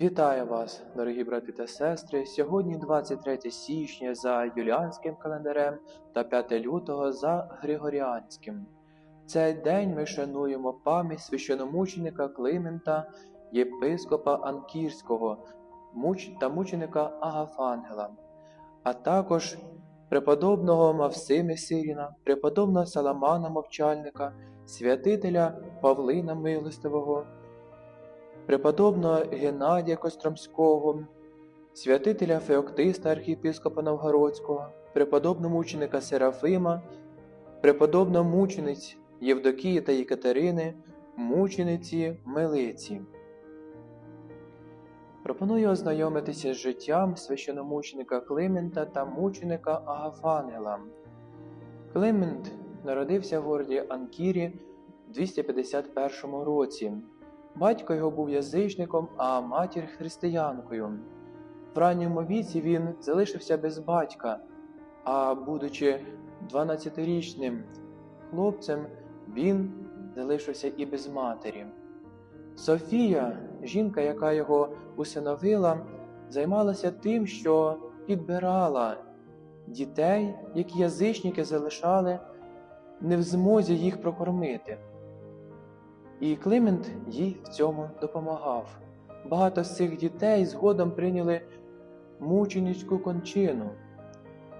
Вітаю вас, дорогі брати та сестри. Сьогодні 23 січня за юліанським календарем та 5 лютого за Григоріанським. Цей день ми шануємо пам'ять священомученика Климента, єпископа Анкірського та мученика Агафангела, а також преподобного Мавсими Сиріна, преподобного Саламана Мовчальника, святителя Павлина Милостивого преподобного Геннадія Костромського, святителя Феоктиста архієпископа Новгородського, преподобного мученика Серафима, преподобного мучениць Євдокії та Єкатерини, мучениці Милиці. Пропоную ознайомитися з життям священомученика Климента та мученика Агафангела. Климент народився в городі Анкірі в 251 році. Батько його був язичником, а матір християнкою. В ранньому віці він залишився без батька, а будучи 12-річним хлопцем, він залишився і без матері. Софія, жінка, яка його усиновила, займалася тим, що підбирала дітей, які язичники залишали, не в змозі їх прокормити. І Климент їй в цьому допомагав. Багато з цих дітей згодом прийняли мученицьку кончину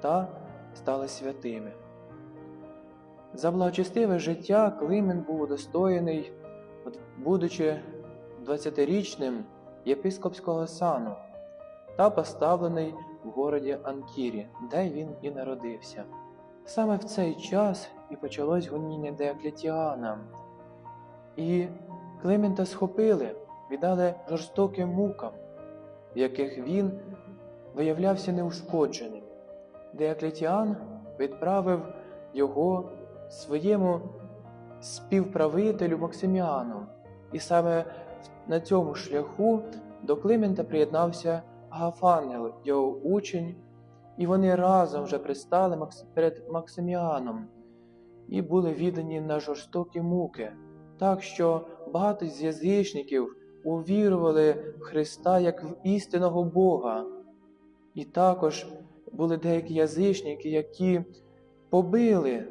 та стали святими. За благочестиве життя Климент був удостоєний, будучи 20-річним єпископського сану та поставлений в городі Анкірі, де він і народився. Саме в цей час і почалось гоніння Деоклетіана. І Климента схопили, віддали жорстоким мукам, в яких він виявлявся неушкодженим. Деоклетіан відправив його своєму співправителю Максиміану, і саме на цьому шляху до Климента приєднався Агафангел, його учень, і вони разом вже пристали перед Максиміаном і були віддані на жорстокі муки. Так що багато з язичників увірували в Христа як в істинного Бога. І також були деякі язичники, які побили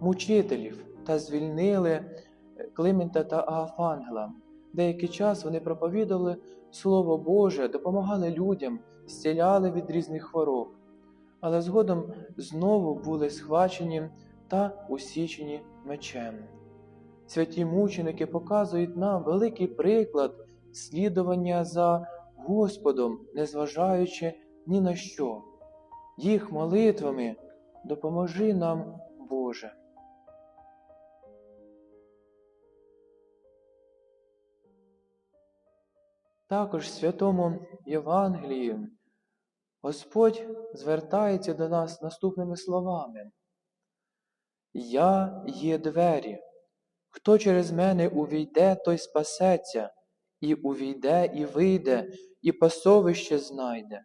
мучителів та звільнили Климента та Агафангела. Деякий час вони проповідували Слово Боже, допомагали людям, зціляли від різних хвороб, але згодом знову були схвачені та усічені мечем. Святі мученики показують нам великий приклад слідування за Господом, незважаючи ні на що. Їх молитвами допоможи нам, Боже. Також в святому Євангелії Господь звертається до нас наступними словами. Я є двері. Хто через мене увійде, той спасеться, і увійде, і вийде, і пасовище знайде.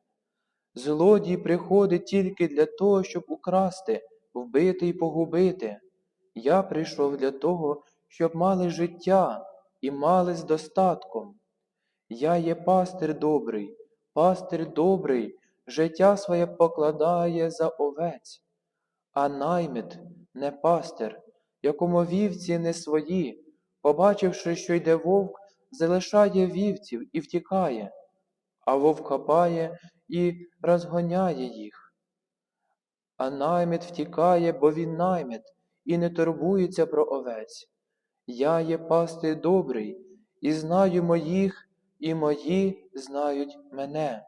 Злодій приходить тільки для того, щоб украсти, вбити і погубити. Я прийшов для того, щоб мали життя і мали з достатком. Я є пастир добрий, пастир добрий, життя своє покладає за овець, а наймит не пастир, якому вівці не свої, побачивши, що йде вовк, залишає вівців і втікає, а вовк хапає і розгоняє їх. А наймит втікає, бо він наймит, і не турбується про овець. Я є пастир добрий, і знаю моїх, і мої знають мене.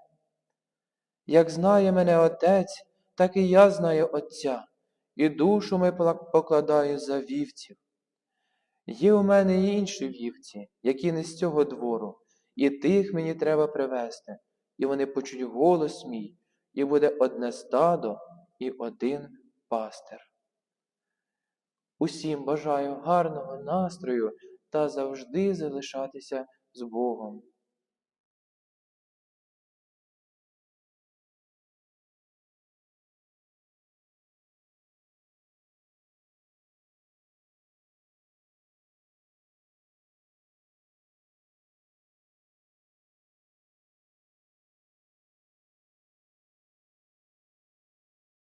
Як знає мене Отець, так і я знаю Отця, і душу ми покладаю за вівців. Є у мене і інші вівці, які не з цього двору, і тих мені треба привести, і вони почуть голос мій, і буде одне стадо і один пастир. Усім бажаю гарного настрою та завжди залишатися з Богом.